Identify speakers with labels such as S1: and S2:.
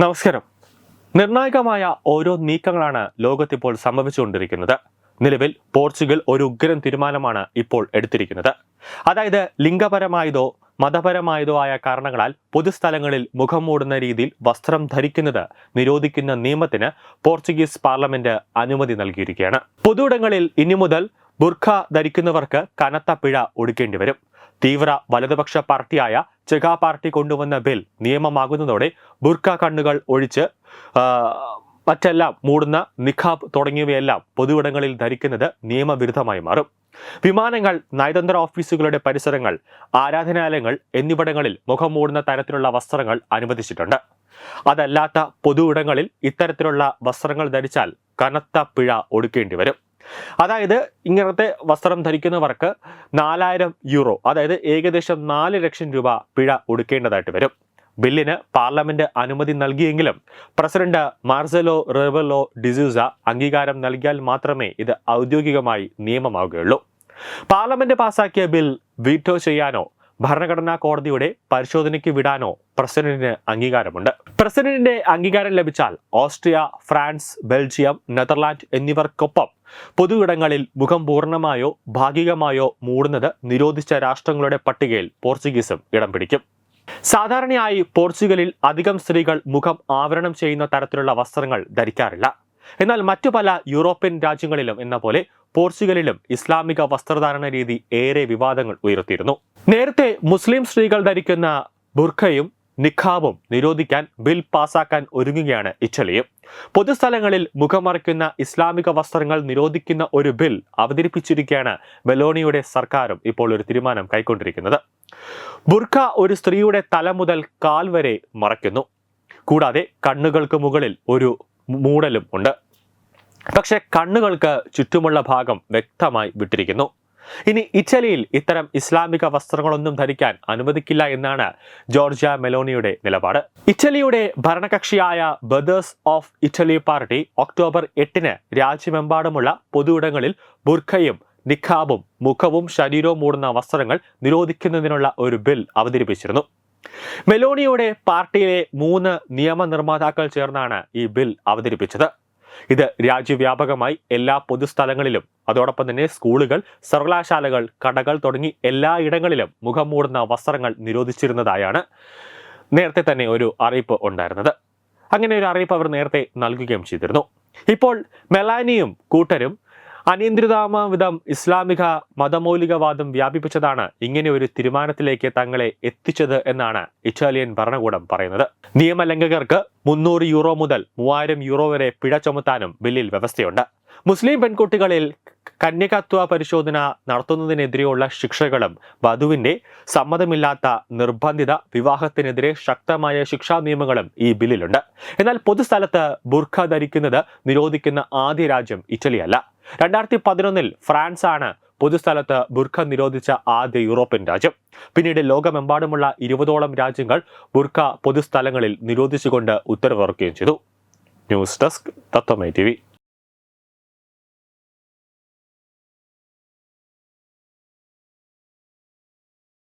S1: നമസ്കാരം. നിർണായകമായ ഓരോ നീക്കങ്ങളാണ് ലോകത്തിപ്പോൾ സംഭവിച്ചുകൊണ്ടിരിക്കുന്നത്. നിലവിൽ പോർച്ചുഗൽ ഒരു ഉഗ്രൻ തീരുമാനമാണ് ഇപ്പോൾ എടുത്തിരിക്കുന്നത്. അതായത് ലിംഗപരമായതോ മതപരമായതോ ആയ കാരണങ്ങളാൽ പൊതുസ്ഥലങ്ങളിൽ മുഖം മൂടുന്ന രീതിയിൽ വസ്ത്രം ധരിക്കുന്നത് നിരോധിക്കുന്ന നിയമത്തിന് പോർച്ചുഗീസ് പാർലമെന്റ് അനുമതി നൽകിയിരിക്കുകയാണ്. പൊതുയിടങ്ങളിൽ ഇനി മുതൽ ബുർഖ ധരിക്കുന്നവർക്ക് കനത്ത പിഴ ഒടുക്കേണ്ടി വരും. തീവ്ര വലതുപക്ഷ പാർട്ടിയായ ചെഗാ പാർട്ടി കൊണ്ടുവന്ന ബിൽ നിയമമാകുന്നതോടെ ബുർഖ കണ്ണുകൾ ഒഴിച്ച് മറ്റെല്ലാം മൂടുന്ന നിഖാബ് തുടങ്ങിയവയെല്ലാം പൊതുവിടങ്ങളിൽ ധരിക്കുന്നത് നിയമവിരുദ്ധമായി മാറും. വിമാനങ്ങൾ നയതന്ത്ര ഓഫീസുകളുടെ പരിസരങ്ങൾ ആരാധനാലയങ്ങൾ എന്നിവിടങ്ങളിൽ മുഖം മൂടുന്ന തരത്തിലുള്ള വസ്ത്രങ്ങൾ അനുവദിച്ചിട്ടുണ്ട്. അതല്ലാത്ത പൊതുവിടങ്ങളിൽ ഇത്തരത്തിലുള്ള വസ്ത്രങ്ങൾ ധരിച്ചാൽ കനത്ത പിഴ ഒടുക്കേണ്ടി വരും. അതായത് ഇങ്ങനത്തെ വസ്ത്രം ധരിക്കുന്നവർക്ക് നാലായിരം യൂറോ അതായത് ഏകദേശം നാല് ലക്ഷം രൂപ പിഴ ഒടുക്കേണ്ടതായിട്ട് വരും. ബില്ലിന് പാർലമെന്റ് അനുമതി നൽകിയെങ്കിലും പ്രസിഡന്റ് മാർസലോ റെബലോ ഡിസൂസ അംഗീകാരം നൽകിയാൽ മാത്രമേ ഇത് ഔദ്യോഗികമായി നിയമമാവുകയുള്ളൂ. പാർലമെന്റ് പാസാക്കിയ ബിൽ വീറ്റോ ചെയ്യാനോ ഭരണഘടനാ കോടതിയുടെ പരിശോധനയ്ക്ക് വിടാനോ പ്രസിഡന്റിന് അംഗീകാരമുണ്ട്. പ്രസിഡന്റിന്റെ അംഗീകാരം ലഭിച്ചാൽ ഓസ്ട്രിയ ഫ്രാൻസ് ബെൽജിയം നെതർലാൻഡ് എന്നിവർക്കൊപ്പം പൊതുവിടങ്ങളിൽ മുഖം പൂർണമായോ ഭാഗികമായോ മൂടുന്നത് നിരോധിച്ച രാഷ്ട്രങ്ങളുടെ പട്ടികയിൽ പോർച്ചുഗീസും ഇടം പിടിക്കും. സാധാരണയായി പോർച്ചുഗലിൽ അധികം സ്ത്രീകൾ മുഖം ആവരണം ചെയ്യുന്ന തരത്തിലുള്ള വസ്ത്രങ്ങൾ ധരിക്കാറില്ല. എന്നാൽ മറ്റു പല യൂറോപ്യൻ രാജ്യങ്ങളിലും എന്ന പോലെ പോർച്ചുഗലിലും ഇസ്ലാമിക വസ്ത്രധാരണ രീതി ഏറെ വിവാദങ്ങൾ ഉയർത്തിയിരുന്നു. നേരത്തെ മുസ്ലിം സ്ത്രീകൾ ധരിക്കുന്ന ബുർഖയും നിഖാബും നിരോധിക്കാൻ ബിൽ പാസാക്കാൻ ഒരുങ്ങുകയാണ് ഇറ്റലിയും. പൊതുസ്ഥലങ്ങളിൽ മുഖമറയ്ക്കുന്ന ഇസ്ലാമിക വസ്ത്രങ്ങൾ നിരോധിക്കുന്ന ഒരു ബിൽ അവതരിപ്പിച്ചിരിക്കുകയാണ് മെലോണിയുടെ സർക്കാരും ഇപ്പോൾ ഒരു തീരുമാനം കൈക്കൊണ്ടിരിക്കുന്നത്. ബുർഖ ഒരു സ്ത്രീയുടെ തല മുതൽ കാൽ വരെ മറയ്ക്കുന്നു. കൂടാതെ കണ്ണുകൾക്ക് മുകളിൽ ഒരു മൂടലും ഉണ്ട്. പക്ഷെ കണ്ണുകൾക്ക് ചുറ്റുമുള്ള ഭാഗം വ്യക്തമായി വിട്ടിരിക്കുന്നു. ഇനി ഇറ്റലിയിൽ ഇത്തരം ഇസ്ലാമിക വസ്ത്രങ്ങളൊന്നും ധരിക്കാൻ അനുവദിക്കില്ല എന്നാണ് ജോർജിയ മെലോണിയുടെ നിലപാട്. ഇറ്റലിയുടെ ഭരണകക്ഷിയായ brothers of Italy party October എട്ടിന് രാജ്യമെമ്പാടുമുള്ള പൊതുയിടങ്ങളിൽ ബുർഖയും നിഖാബും മുഖവും ശരീരവും മൂടുന്ന വസ്ത്രങ്ങൾ നിരോധിക്കുന്നതിനുള്ള ഒരു ബിൽ അവതരിപ്പിച്ചിരുന്നു. മെലോണിയുടെ പാർട്ടിയിലെ മൂന്ന് നിയമനിർമ്മാതാക്കൾ ചേർന്നാണ് ഈ ബിൽ അവതരിപ്പിച്ചത്. ഇത് രാജ്യവ്യാപകമായി എല്ലാ പൊതുസ്ഥലങ്ങളിലും അതോടൊപ്പം തന്നെ സ്കൂളുകൾ സർവകലാശാലകൾ കടകൾ തുടങ്ങി എല്ലായിടങ്ങളിലും മുഖം മൂടുന്ന വസ്ത്രങ്ങൾ നിരോധിച്ചിരുന്നതായാണ് നേരത്തെ തന്നെ ഒരു അറിയിപ്പ് ഉണ്ടായിരുന്നത്. അങ്ങനെ ഒരു അറിയിപ്പ് അവർ നേരത്തെ നൽകുകയും ചെയ്തിരുന്നു. ഇപ്പോൾ മെലാനിയും കൂട്ടരും അനിയന്ത്രിതാമവിധം ഇസ്ലാമിക മതമൗലികവാദം വ്യാപിപ്പിച്ചതാണ് ഇങ്ങനെ ഒരു തീരുമാനത്തിലേക്ക് തങ്ങളെ എത്തിച്ചത് എന്നാണ് ഇറ്റാലിയൻ ഭരണകൂടം പറയുന്നത്. നിയമലംഘകർക്ക് മുന്നൂറ് യൂറോ മുതൽ മൂവായിരം യൂറോ വരെ പിഴ ചുമത്താനും ബില്ലിൽ വ്യവസ്ഥയുണ്ട്. മുസ്ലിം പെൺകുട്ടികളിൽ കന്യകത്വ പരിശോധന നടത്തുന്നതിനെതിരെയുള്ള ശിക്ഷകളും വധുവിന്റെ സമ്മതമില്ലാത്ത നിർബന്ധിത വിവാഹത്തിനെതിരെ ശക്തമായ ശിക്ഷാ നിയമങ്ങളും ഈ ബില്ലിലുണ്ട്. എന്നാൽ പൊതുസ്ഥലത്ത് ബുർഖ ധരിക്കുന്നത് നിരോധിക്കുന്ന ആദ്യ രാജ്യം ഇറ്റലിയല്ല. രണ്ടായിരത്തി പതിനൊന്നിൽ ഫ്രാൻസ് ആണ് പൊതുസ്ഥലത്ത് ബുർഖ നിരോധിച്ച ആദ്യ യൂറോപ്യൻ രാജ്യം. പിന്നീട് ലോകമെമ്പാടുമുള്ള ഇരുപതോളം രാജ്യങ്ങൾ ബുർഖ പൊതുസ്ഥലങ്ങളിൽ നിരോധിച്ചുകൊണ്ട് ഉത്തരവിറക്കുകയും ചെയ്തു. News desk തത്വമേ T